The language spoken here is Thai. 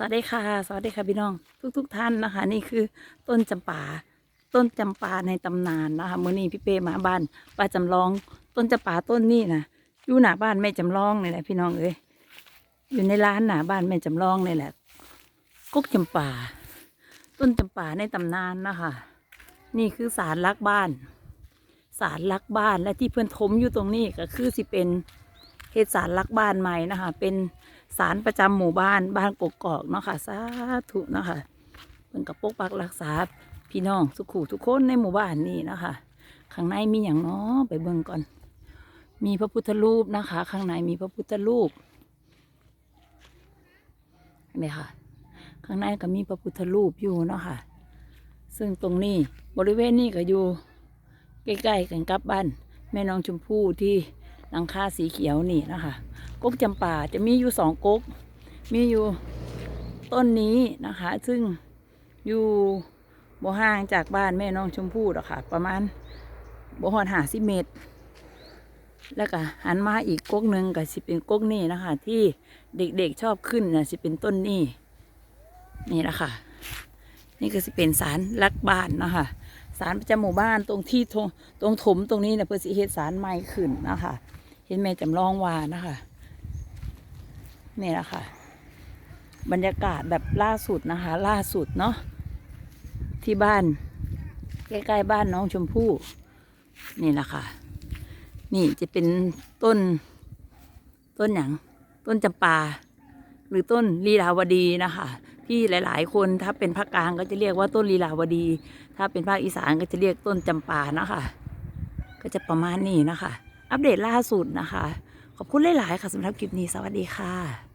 สวัสดีค่ะ สวัสดีค่ะพี่น้อง ทุกๆทท่านนะคะ นี่คือต้นจำปาต้นจำปาในตำนานนะคะมื่อนี้พี่เป้มาบ้านป้าจำลอง ต้นจำปาต้นนี้นะอยู่หน้าบ้านแม่จำลองนี่แหละพี่น้องเอ้ยอยู่ในร้านหน้าบ้านแม่จำลองนี่แหละกุ๊กจำปาต้นจำปาในตำนานนะคะนี่คือสารลักบ้านสารลักบ้านและที่เพื่อนถมอยู่ตรงนี้ก็คือสิเป็นเฮ็ดสารลักบ้านใหม่นะคะเป็น สารประจำหมู่บ้านบ้านกกอกเนาะค่ะสาธุเนาะค่ะเพิ่นกับปกปักรักษาพี่น้องสุขุทุกคนในหมู่บ้านนี่นะคะข้างในมีอย่างเนาะไปเบิ่งก่อน มีพระพุทธรูปนะคะ ข้างในมีพระพุทธรูปเห็นไหมคะข้างในก็มีพระพุทธรูปอยู่เนาะค่ะ ซึ่งตรงนี้บริเวณนี้ก็อยู่ใกล้ๆกันกับบ้านแม่น้องชมพู่ที่หลังคาสีเขียวนี่นะคะ กกจำป่าจะมีอยู่สองกก มีอยู่ต้นนี้นะคะ ซึ่งอยู่บ่ห่างจากบ้านแม่น้องชมพู่หรอกค่ะ ประมาณบ่หอดหาสิเมตร แล้วก็หันมาอีกก๊กหนึ่งก็สิเป็นก๊กนี่นะคะ ที่เด็กๆชอบขึ้นนะสิเป็นต้นนี่นี่แหละค่ะ นี่ก็สิเป็นสารลักบ้านนะคะสารประจำหมู่บ้านตรงที่ตรงถมตรงนี้เนี่ยเพื่อสิเฮ็ดสารใหม่ขึ้นนะคะ เห็นแม่จำลองวานะคะ นี่แหละค่ะ บรรยากาศแบบล่าสุดนะคะ ล่าสุดเนาะที่บ้านใกล้ๆบ้านน้องชมพู่นี่แหละค่ะ นี่จะเป็นต้นต้นอย่างต้นจำปา หรือต้นลีลาวดีนะคะ ที่หลายๆ คนถ้าเป็นภาคกลางก็จะเรียกว่าต้นลีลาวดี ถ้าเป็นภาคอีสานก็จะเรียกต้นจำปานะคะ ก็จะประมาณนี้นะคะ อัปเดตล่าสุดนะคะ ขอบคุณหลาย ๆ ค่ะสำหรับคลิปนี้สวัสดีค่ะ